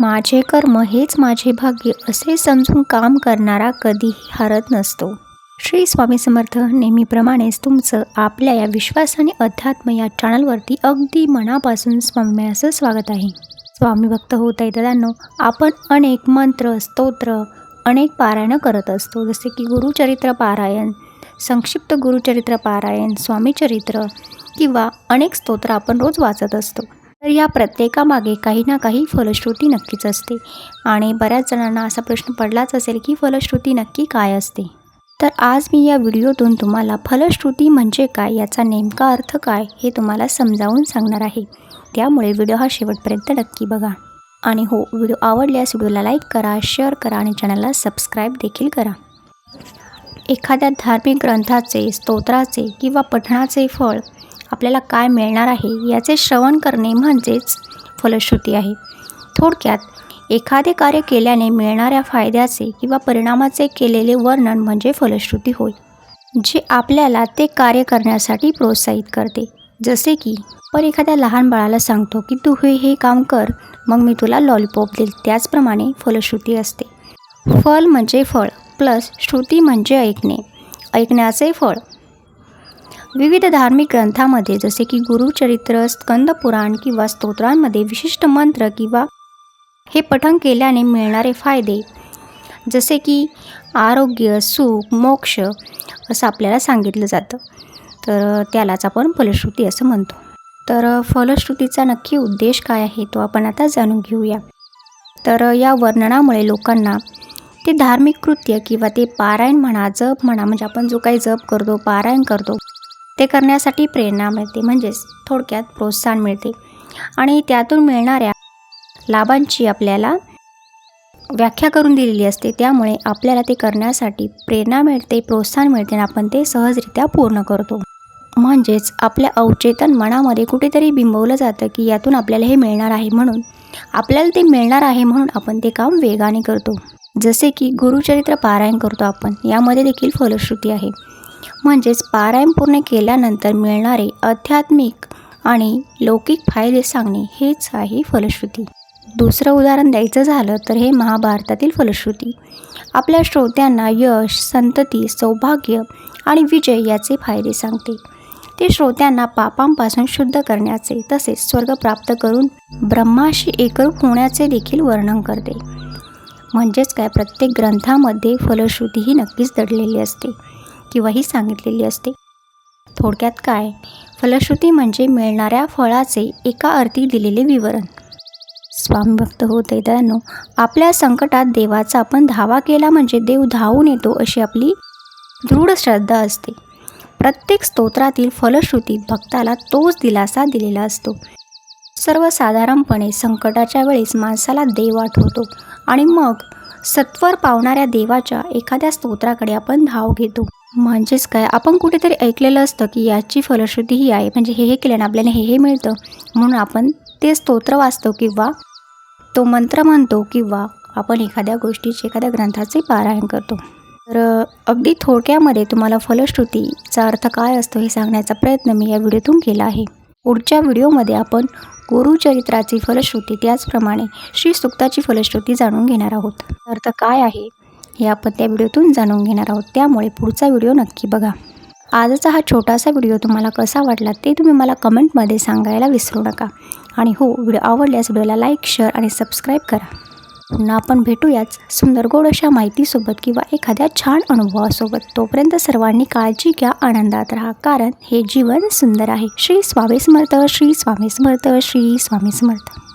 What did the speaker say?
माझे कर्म हेच माझे भाग्य असे समजून काम करणारा कधीही हरत नसतो. श्री स्वामी समर्थ नेहमीप्रमाणेच तुमचं आपल्या या विश्वास आणि अध्यात्म या चॅनलवरती अगदी मनापासून स्वाम्याचं स्वागत आहे. स्वामी भक्त होत आहे दादांनो आपण अनेक मंत्र स्तोत्र अनेक पारायणं करत असतो. जसे की गुरुचरित्र पारायण संक्षिप्त गुरुचरित्र पारायण स्वामीचरित्र किंवा अनेक स्तोत्र आपण रोज वाचत असतो. तर या प्रत्येकामागे काही ना काही फलश्रुती नक्कीच असते. आणि बऱ्याच जणांना असा प्रश्न पडलाच असेल की फलश्रुती नक्की काय असते? तर आज मी या व्हिडिओतून तुम्हाला फलश्रुती म्हणजे काय याचा नेमका अर्थ काय हे तुम्हाला समजावून सांगणार आहे. त्यामुळे व्हिडिओ हा शेवटपर्यंत नक्की बघा. आणि हो व्हिडिओ आवडल्यास व्हिडिओला लाईक करा शेअर करा आणि चॅनलला सबस्क्राईब देखील करा. एखाद्या धार्मिक ग्रंथाचे स्तोत्राचे किंवा पठणाचे फळ आपल्याला काय मिळणार आहे याचे श्रवण करणे म्हणजेच फलश्रुती आहे. थोडक्यात एखादे कार्य केल्याने मिळणाऱ्या फायद्याचे किंवा परिणामाचे केलेले वर्णन म्हणजे फलश्रुती होय जे आपल्याला ते कार्य करण्यासाठी प्रोत्साहित करते. जसे की पण एखाद्या लहान बाळाला सांगतो की तू हे हे काम कर मग मी तुला लॉलीपॉप देईल. त्याचप्रमाणे फलश्रुती असते. फल म्हणजे फळ प्लस श्रुती म्हणजे ऐकणे. ऐकण्याचे फळ विविध धार्मिक ग्रंथामध्ये जसे की गुरुचरित्र स्कंदपुराण किंवा स्तोत्रांमध्ये विशिष्ट मंत्र किंवा हे पठण केल्याने मिळणारे फायदे जसे की आरोग्य सुख मोक्ष असं आपल्याला सांगितलं जातं. तर त्यालाच आपण फलश्रुती असं म्हणतो. तर फलश्रुतीचा नक्की उद्देश काय आहे तो आपण आता जाणून घेऊया. तर या वर्णनामुळे लोकांना ते धार्मिक कृत्य किंवा ते पारायण म्हणा जप म्हणा म्हणजे आपण जो काही जप करतो पारायण करतो ते करण्यासाठी प्रेरणा मिळते म्हणजेच थोडक्यात प्रोत्साहन मिळते. आणि त्यातून मिळणाऱ्या लाभांची आपल्याला व्याख्या करून दिलेली असते. त्यामुळे आपल्याला ते करण्यासाठी प्रेरणा मिळते प्रोत्साहन मिळते आणि आपण ते सहजरित्या पूर्ण करतो. म्हणजेच आपल्या अवचेतन मनामध्ये कुठेतरी बिंबवलं जातं की यातून आपल्याला हे मिळणार आहे म्हणून आपल्याला ते मिळणार आहे म्हणून आपण ते काम वेगाने करतो. जसे की गुरुचरित्र पारायण करतो आपण यामध्ये देखील फलश्रुती आहे. म्हणजेच पारायण पूर्ण केल्यानंतर मिळणारे आध्यात्मिक आणि लौकिक फायदे सांगणे हेच आहे फलश्रुती. दुसरं उदाहरण द्यायचं झालं तर हे महाभारतातील फलश्रुती. आपल्या श्रोत्यांना यश संतती सौभाग्य आणि विजय याचे फायदे सांगते. ते श्रोत्यांना पापांपासून शुद्ध करण्याचे तसेच स्वर्ग प्राप्त करून ब्रह्माशी एकरूप होण्याचे देखील वर्णन करते. म्हणजेच काय? प्रत्येक ग्रंथामध्ये फलश्रुती ही नक्कीच दडलेली असते. किंवा ही सांगितलेली असते. थोडक्यात काय? फलश्रुती म्हणजे मिळणाऱ्या फळाचे एका अर्थी दिलेले विवरण. स्वामी भक्त होत त्यानो आपल्या संकटात देवाचा आपण धावा केला म्हणजे देव धावून येतो अशी आपली दृढ श्रद्धा असते. प्रत्येक स्तोत्रातील फलश्रुतीत भक्ताला तोच दिलासा दिलेला असतो. सर्वसाधारणपणे संकटाच्या वेळेस माणसाला देव आठवतो आणि मग सत्वर पावणाऱ्या देवाच्या एखाद्या स्तोत्राकडे आपण धाव घेतो. म्हणजेच काय? आपण कुठेतरी ऐकलेलं असतं की याची फलश्रुती ही आहे. म्हणजे हे हे केल्यानं आपल्याला हे हे मिळतं. म्हणून आपण ते स्तोत्र वाचतो किंवा तो मंत्र म्हणतो किंवा आपण एखाद्या गोष्टीचे एखाद्या ग्रंथाचे पारायण करतो. तर अगदी थोडक्यामध्ये तुम्हाला फलश्रुतीचा अर्थ काय असतो हे सांगण्याचा प्रयत्न मी या व्हिडिओतून केला आहे. पुढच्या व्हिडिओमध्ये आपण गुरुचरित्राची फलश्रुती त्याचप्रमाणे श्री सुक्ताची फलश्रुती जाणून घेणार आहोत. अर्थ काय आहे? हे आपण त्या व्हिडिओतून जाणून घेणार आहोत. त्यामुळे पुढचा व्हिडिओ नक्की बघा. आजचा हा छोटासा व्हिडिओ तुम्हाला कसा वाटला ते तुम्ही मला कमेंटमध्ये सांगायला विसरू नका. आणि हो व्हिडिओ आवडल्यास व्हिडिओला लाईक शेअर आणि सबस्क्राईब करा. पुन्हा आपण भेटूयाच सुंदर गोड अशा माहितीसोबत किंवा एखाद्या छान अनुभवासोबत. तोपर्यंत सर्वांनी काळजी घ्या आनंदात राहा कारण हे जीवन सुंदर आहे. श्री स्वामी समर्थ श्री स्वामी समर्थ श्री स्वामी समर्थ.